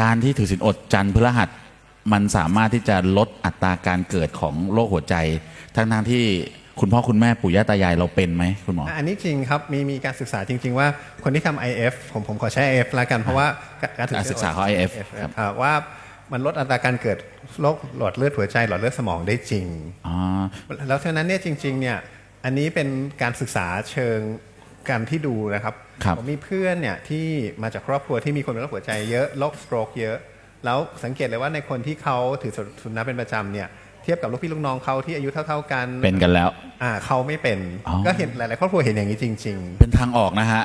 การที่ถือศีลอดจันทร์พฤหัสมันสามารถที่จะลดอัตราการเกิดของโรคหัวใจ ทั้งทที่คุณพ่อคุณแม่ปู่ย่าตายายเราเป็นไหมคุณหมอ อันนี้จริงครับ มีมีการศึกษาจริง ๆ ว่าคนที่ทำ IF ผมผมขอใช้ IF ละกันเพราะว่าการถือการศึกษาของ IF ครับครับว่ามันลดอัตราการเกิดโรคหลอดเลือดหัวใจหลอดเลือดสมองได้จริงอ๋อแล้วฉะนั้นเนี่ยจริงๆเนี่ยอันนี้เป็นการศึกษาเชิงการที่ดูนะครับครับ ผมมีเพื่อนเนี่ยที่มาจากครอบครัวที่มีคนเป็นโรคหัวใจเยอะโรคสโตรกเยอะ แล้วสังเกตเลยว่าในคนที่เขาถือสุนัขเป็นประจำเนี่ยเทียบกับลูกพี่ลูกน้องเขาที่อายุเท่า ๆกันเป็นกันแล้วอ่าเขาไม่เป็นอ๋อก็เห็นหลายๆครอบครัวเห็นอย่างนี้จริงเป็นทางออกนะฮะ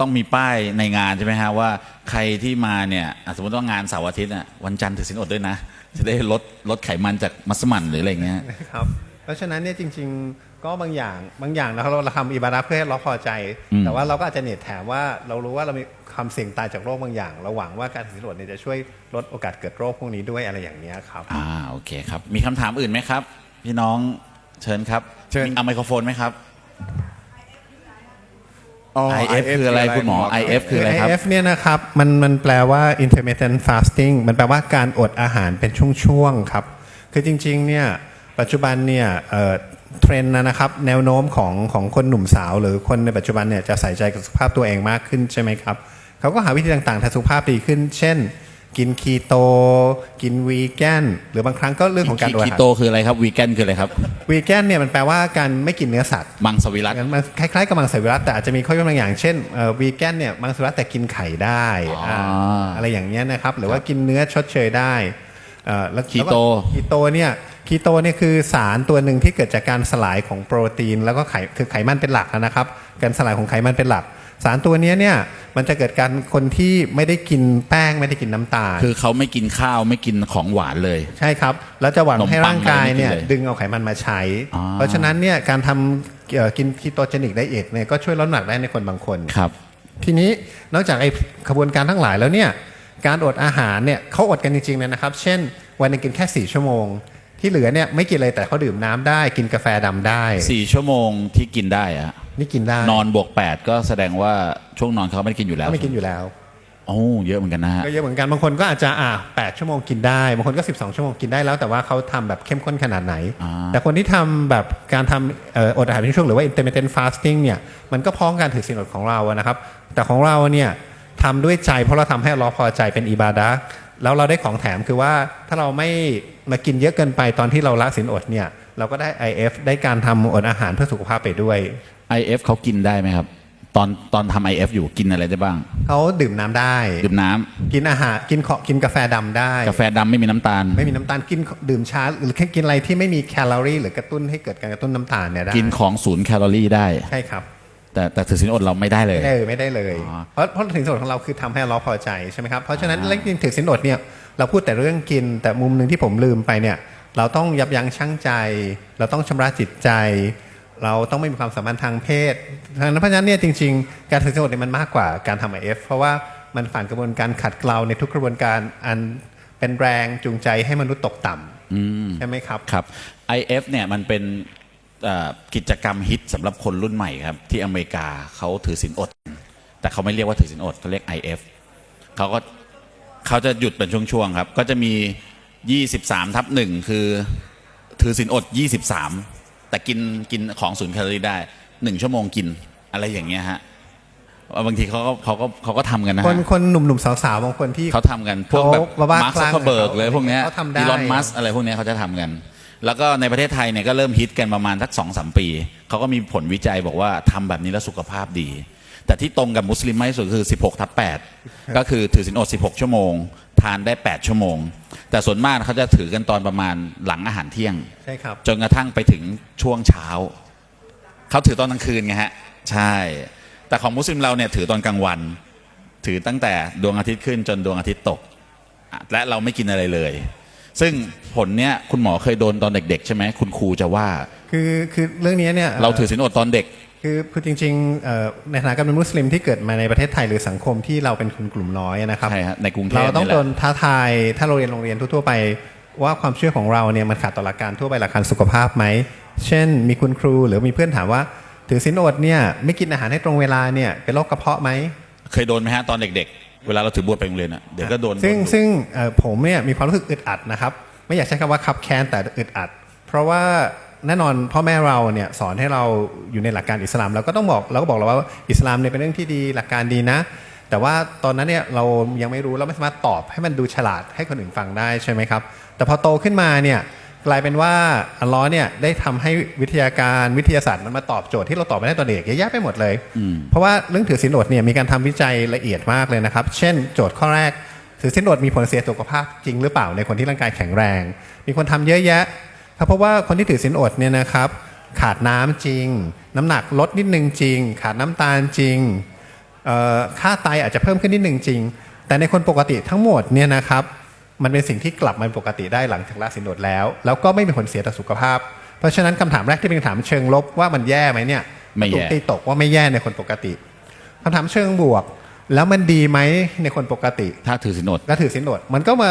ต้องมีป้ายในงานใช่ไหมฮะว่าใครที่มาเนี่ยอะสมมติว่างานเสาร์อาทิตย์อะวันจันทร์ถือศีลอดด้วยนะ จะได้ลดลดไขมันจากมัสมั่นหรืออะไรอย่างเงี้ยๆครับเพราะฉะนั้นเนี่ยจริง ๆ ก็บางอย่างบางอย่างนะครับเราเราทำอิบาดะห์เพื่อให้เราพอใจอืมแต่ว่าเราก็อาจจะเน็ตแถมว่าเรารู้ว่าเรามีความเสี่ยงตายจากโรคบางอย่าง เราหวังว่าการถือศีลอดเนี่ยจะช่วยลดโอกาสเกิดโรคพวกนี้ด้วยอะไรอย่างเนี้ยครับอ่าโอเคครับ มีคำถามอื่นไหมครับ พี่น้องเชิญครับเชิญมีเอาไมโครโฟนไหมครับอ๋อ IF คืออะไรคุณหมอ IF คืออะไรครับ AF เนี่ยนะครับมันมันแปลว่า intermittent fasting มันแปลว่าการอดอาหารเป็นช่วงๆครับ คือจริงๆเนี่ยปัจจุบันเนี่ย เทรนด์นะครับ แนวโน้มของของคนหนุ่มสาว หรือคนในปัจจุบันเนี่ยจะใส่ใจกับสุขภาพตัวเองมากขึ้นใช่ไหมครับเขาก็หาวิธีต่างๆทางสุขภาพดีขึ้น เช่น กินคีโต กินวีแกนหรือบางครั้งก็เรื่องของการอดอาคีหารโตคืออะไรครับวีแกนคืออะไรครับวีแกนเนี่ยมันแปลว่าการไม่กินเนื้อสัตว์มังสวิรัตมันคล้ายๆกับมังสวิรัตแต่อาจจะมีข้อยกเว้นบางอย่างเช่นวีแกนเนี่ยมังสวิรัตแต่กินไข่ได้อ่าอะไรอย่างเงี้ยนะครับหรือว่ากินเนื้อชดเชยได้อ่อแล้วคีโตคีโตเนี่ย คีโตเนี่ยคือสารตัวหนึ่งที่เกิดจากการสลายของโปรตีน แล้วก็ไขคือไขมันเป็นหลักนะครับ การสลายของไขมันเป็นหลัก สารตัวเนี้ยเนี่ยมันจะเกิดการคนที่ไม่ได้กินแป้งไม่ได้กินน้ำตาล คือเขาไม่กินข้าวไม่กินของหวานเลย ใช่ครับ แล้วจะหวังนมปังให้ร่างกายเนี่ยอะไรไม่กินเลยดึงเอาไขมันมาใช้อ๋อเพราะฉะนั้นเนี่ยการทำเอ่อกินคีโตเจนิกไดเอทเนี่ยก็ช่วยลดน้ำหนักได้ในคนบางคนครับ ทีนี้นอกจากไอ้ขบวนการทั้งหลายแล้วเนี่ยการอดอาหารเนี่ยเขาอดกันจริงๆเลยนะครับ เช่น วันหนึงกินแค่ 4 ชั่วโมง ที่เหลือเนี่ยไม่กินเลยแต่เขาดื่มน้ำได้กินกาแฟดำได้สี่ชั่วโมงที่กินได้อะนี่กินได้นอนบวกแปดก็แสดงว่าช่วงนอนเขาไม่ได้กินอยู่แล้วก็ไม่กินอยู่แล้วโอ้เยอะเหมือนกันนะฮะก็เยอะเหมือนกันบางคนก็อาจจะอ่า8ชั่วโมงกินได้บางคนก็12ชั่วโมงกินได้แล้วแต่ว่าเขาทำแบบเข้มข้นขนาดไหนอ่าแต่คนที่ทำแบบการทำเอ่ออดอาหารเป็นช่วงหรือว่า intermittent fasting เนี่ยมันก็พ้องการถือศีลอดของเราอะนะครับ แต่ของเราเนี่ย ทำด้วยใจ เพราะเราทำให้อัลเราพอใจเป็นอิบาดะห์แล้วเราได้ของแถมคือว่าถ้าเราไม่มากินเยอะเกินไปตอนที่เราละศีลอดเนี่ยเราก็ได้ IF ได้การทำอดอาหารเพื่อสุขภาพไปด้วย IF เขากินได้ไหมครับตอนตอนทำ IF อยู่กินอะไรได้บ้าง เขาดื่มน้ำได้ ดื่มน้ำกินอาหารกินขอกินกาแฟดำได้ กาแฟดำไม่มีน้ำตาล ไม่มีน้ำตาลกินดื่มชาหรือแค่กินอะไรที่ไม่มีแคลอรี่ หรือกระตุ้นให้เกิดการกระตุ้นน้ำตาลเนี่ยได้ กินของศูนย์แคลอรี่ได้ ใช่ครับ แต่แต่ถือศีลอดเราไม่ได้เลยไม่ได้เลยไม่ได้เลยอ๋อเพราะเพราะถึงส่วนของเราคือทำให้เราพอใจใช่ไหมครับเพราะฉะนั้นเรื่องกินถือสินอดเนี่ยเราพูดแต่เรื่องกิน แต่มุมหนึ่งที่ผมลืมไปเนี่ยเราต้องยับยั้งชั่งใจ เราต้องชำระจิตใจ เราต้องไม่มีความสัมพันธ์ทางเพศเพราะฉะนั้นเพราะฉะนั้นเนี่ยจริง ๆ การถือสินอดเนี่ยมันมากกว่าการทำไอเอฟเพราะว่ามันผ่านกระบวนการขัดเกลาในทุกกระบวนการอันเป็นแรงจูงใจให้มนุษย์ตกต่ำใช่ไหมครับครับ IF เนี่ยมันเป็นเอ่อ กิจกรรมฮิตสำหรับคนรุ่นใหม่ครับ ที่อเมริกาเขาถือศีลอด แต่เขาไม่เรียกว่าถือศีลอดเขาเรียก IF เขาก็เขาจะหยุดเป็นช่วงๆครับ ก็จะมี 23 ทับหนึ่งคือถือศีลอด 23 แต่กินกินของศูนย์แคลอรี่ได้1ชั่วโมงกินอะไรอย่างเงี้ยฮะบางทีเขาก็เขาก็เขาก็ทำกันนะคฮะนคนหนุ่มๆสาวๆบางคนที่เขาทำกัน พวกแบบเขาบ้ามาร์คคลั่ซังกเบิร์กเขาเลยพวกเนี้ยเขาทำได้อีลอนมัสอะไรพวกเนี้ยเขาจะทำกัน แล้วก็ในประเทศไทยเนี่ยก็เริ่มฮิตกันประมาณสักสองสามปี เขาก็มีผลวิจัยบอกว่าทำแบบนี้แล้วสุขภาพดี แต่ที่ตรงกับมุสลิมมากที่สุดคือ 16ทับ8ก็คือถือศีลอด 16 ชั่วโมง ทานได้ 8 ชั่วโมง แต่ส่วนมากเขาจะถือกันตอนประมาณหลังอาหารเที่ยงใช่ครับจนกระทั่งไปถึงช่วงเช้า เขาถือตอนกลางคืนไงฮะใช่ แต่ของมุสลิมเราเนี่ยถือตอนกลางวัน ถือตั้งแต่ดวงอาทิตย์ขึ้นจนดวงอาทิตย์ตกอะและเราไม่กินอะไรเลย ซึ่งผลเนี้ยคุณหมอเคยโดนตอนเด็ก ๆ ใช่ไหมคุณครูจะว่า คือคือเรื่องนี้เนี่ยเราถือศีลอดตอนเด็ก คือคือจริงๆเอ่อในฐานะการเป็นมุสลิมที่เกิดมาในประเทศไทยหรือสังคมที่เราเป็นคนกลุ่มน้อยนะครับใช่ฮะในกรุงเทพเราต้องนี่แหละโดนท้าทายถ้าเราเรียนโรงเรียนทั่วๆไป ว่าความเชื่อของเราเนี่ยมันขัดต่อหลักการทั่วไปหลักการสุขภาพไหมเช่น มีคุณครูหรือมีเพื่อนถามว่า ถือศีลอดเนี่ยไม่กินอาหารให้ตรงเวลาเนี่ยเป็นโรคกระเพาะไหมเคยโดนไหมฮะตอนเด็ก เวลาเราถือบวชไปโรงเรียนอะเดี๋ยวก็โดนซึ่งโดนดุ ซึ่งเอ่อผมเนี่ยมีความรู้สึกอึดอัดนะครับ ไม่อยากใช้คำว่าคับแค้นแต่อึดอัด เพราะว่าแน่นอนพ่อแม่เราเนี่ยสอนให้เราอยู่ในหลักการอิสลามเราก็ต้องบอกเราก็บอกเราว่าอิสลามเนี่ยเป็นเรื่องที่ดีหลักการดีนะ แต่ว่าตอนนั้นเนี่ยเรายังไม่รู้เราไม่สามารถตอบให้มันดูฉลาดให้คนอื่นฟังได้ใช่ไหมครับ แต่พอโตขึ้นมาเนี่ย กลายเป็นว่าอัลเลอฮ์เนี่ยได้ทำให้วิทยาการวิทยาศาสตร์มันมาตอบโจทย์ที่เราตอบไม่ได้ตอนเด็กเยอะแยะไปหมดเลย เพราะว่าเรื่องถือศีลอดเนี่ยมีการทำวิจัยละเอียดมากเลยนะครับ เช่น โจทย์ข้อแรกถือศีลอดมีผลเสียต่อสุขภาพจริงหรือเปล่าในคนที่ร่างกายแข็งแรง มีคนทำเยอะแยะครับเพราะว่าคนที่ถือศีลอดเนี่ยนะครับขาดน้ำจริง น้ำหนักลดนิดนึงจริง ขาดน้ำตาลจริงเอ่อค่าไตอาจจะเพิ่มขึ้นนิดหนึ่งจริง แต่ในคนปกติทั้งหมดเนี่ยนะครับ มันเป็นสิ่งที่กลับมาเป็นปกติได้หลังจากละสินอดแล้ว แล้วก็ไม่มีผลเสียต่อสุขภาพ เพราะฉะนั้นคำถามแรกที่เป็นคำถามเชิงลบว่ามันแย่ไหมเนี่ยไม่แย่ถูกตีตกว่าไม่แย่ในคนปกติคำถามเชิงบวก แล้วมันดีไหมในคนปกติ ถ้าถือสินอดก็ถือสินอดมันก็มา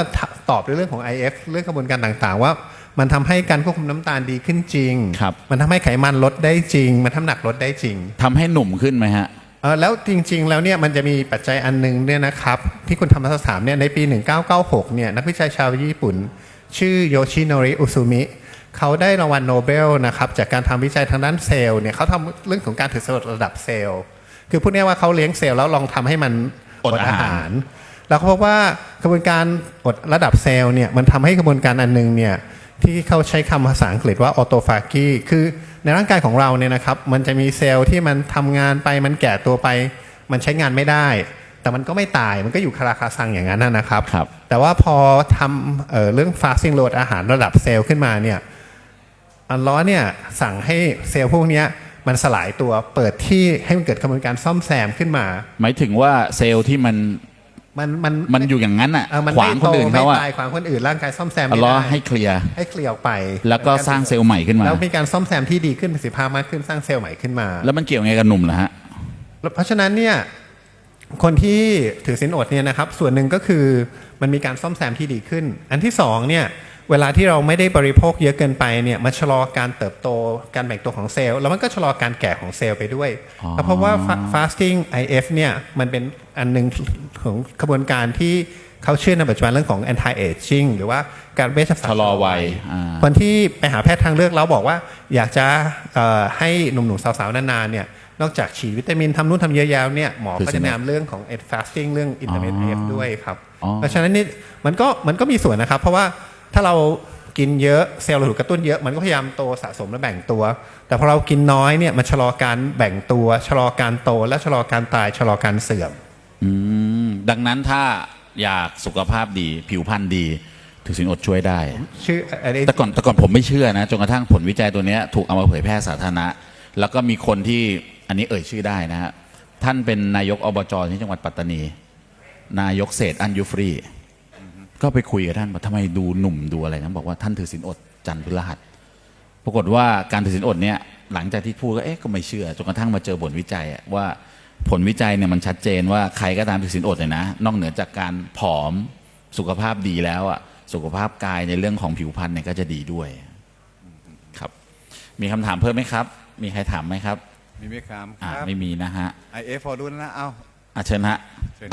ตอบในเรื่องของ IF เรื่องกระบวนการต่างๆ ว่า มันทำให้การควบคุมน้ำตาลดีขึ้นจริงครับมันทำให้ไขมันลดได้จริง มันทำน้ำหนักลดได้จริงทำให้หนุ่มขึ้นไหมฮะเออแล้วจริงๆ แล้วเนี่ยมันจะมีปัจจัยอันหนึงเนี่ยนะครับ ที่คุณธรรมศาสตร์เนี่ยในปี 1996 เนี่ยนักวิจัยชาวญี่ปุ่น ชื่อโยชิโนริอุซุมิเขาได้รางวัลโนเบลนะครับจากการทำวิจัยทางด้านเซลล์เนี่ยเขาทำเรื่องของการถือสลดระดับเซลล์ คือพูดง่ายว่าเขาเลี้ยงเซลล์แล้วลองทำให้มันอดอาหาร แล้วเขาพบว่ากระบวนการอดระดับเซลล์เนี่ยมันทำให้กระบวนการอันหนึงเนี่ยที่เขาใช้คำภาษาอังกฤษว่าออโตฟากีคือ ในร่างกายของเราเนี่ยนะครับมันจะมีเซลล์ที่มันทำงานไปมันแก่ตัวไป มันใช้งานไม่ได้ แต่มันก็ไม่ตายมันก็อยู่คาราคาซังอย่างนั้นนะนะครับครับแต่ว่าพอทำเอ่อเรื่อง fasting load อาหารระดับเซลล์ขึ้นมาเนี่ยอัลล้อฮ์เนี่ยสั่งให้เซลล์พวกเนี้ยมันสลายตัวเปิดที่ให้มันเกิดกระบวนการซ่อมแซมขึ้นมา หมายถึงว่าเซลล์ที่มัน มันมันมันอยู่อย่างนั้นอะเออมันขวางไม่คนโตอื่นไม่เขาอะตายขวางคนอื่นร่างกายซ่อมแซมอัลไม่เลอฮ์ได้ให้เคลียร์ ให้เคลียร์ออกไปแล้วก็สร้างเซลล์ใหม่ขึ้นมา แล้วมีการซ่อมแซมที่ดีขึ้นประสิทธิภาพมากขึ้นสร้างเซลล์ใหม่ขึ้นมา แล้วมันเกี่ยวไงกับหนุ่มล่ะฮะ เพราะฉะนั้นเนี่ยคนที่ถือศีลอดเนี่ยนะครับส่วนหนึ่งก็คือมันมีการซ่อมแซมที่ดีขึ้น อันที่สองเนี่ย เวลาที่เราไม่ได้บริโภคเยอะเกินไปเนี่ยมันชะลอการเติบโตการแบ่งตัวของเซลล์แล้วมันก็ชะลอการแก่ของเซลล์ไปด้วยอ๋อเพราะว่า fa- fasting IF เนี่ยมันเป็นอันหนึ่งของกระบวนการที่เขาเชื่อในปัจจุบันเรื่องของ anti aging หรือว่าการเวชศาสตร์ชะลอวัยอ่าคนที่ไปหาแพทย์ทางเลือกแล้วบอกว่าอยากจะเอ่อให้หนุ่มๆสาวๆนานๆเนี่ยนอกจากฉีดวิตามินทำนู่นทำเยอะแยะเนี่ยหมอคือก็จะแนะนำเรื่องของ ed fasting เรื่อง intermittent อ๋อ IF ด้วยครับอ๋อเพราะฉะนั้นนี่มันก็มันก็มีส่วนนะครับ เพราะว่า ถ้าเรากินเยอะเซลล์เราถูกกระตุ้นเยอะมันก็พยายามโตสะสมและแบ่งตัว แต่พอเรากินน้อยเนี่ยมันชะลอการแบ่งตัวชะลอการโตและชะลอการตายชะลอการเสื่อมอืมดังนั้นถ้าอยากสุขภาพดีผิวพรรณดีถือสินอดช่วยได้ชื่ออะไรแต่ก่อนแต่ก่อนผมไม่เชื่อนะจนกระทั่งผลวิจัยตัวเนี้ยถูกเอามาเผยแพร่สาธารณะ แล้วก็มีคนที่อันนี้เอ่ยชื่อได้นะฮะท่านเป็นนายกอบจที่จังหวัดปัตตานี นายกเศรษฐ์อันยูฟรี ก็ไปคุยกับท่านว่าทำไมดูหนุ่มดูอะไรนะบอกว่าท่านถือศีลอดจันทร์พฤหัส ปรากฏว่าการถือศีลอดเนี่ยหลังจากที่พูดก็เอ๊ะก็ไม่เชื่อจนกระทั่งมาเจอผลวิจัยอะว่าผลวิจัยเนี่ยมันชัดเจนว่าใครก็ตามถือศีลอดเนี่ยนะ นอกเหนือจากการผอมสุขภาพดีแล้วอะสุขภาพกายในเรื่องของผิวพรรณเนี่ยก็จะดีด้วยครับ มีคำถามเพิ่มไหมครับ มีใครถามไหมครับมีไหมครับอ่าครับไม่มีนะฮะไอเอฟพอรู้แล้วนะเอ้าอาเชิญฮะเชิญ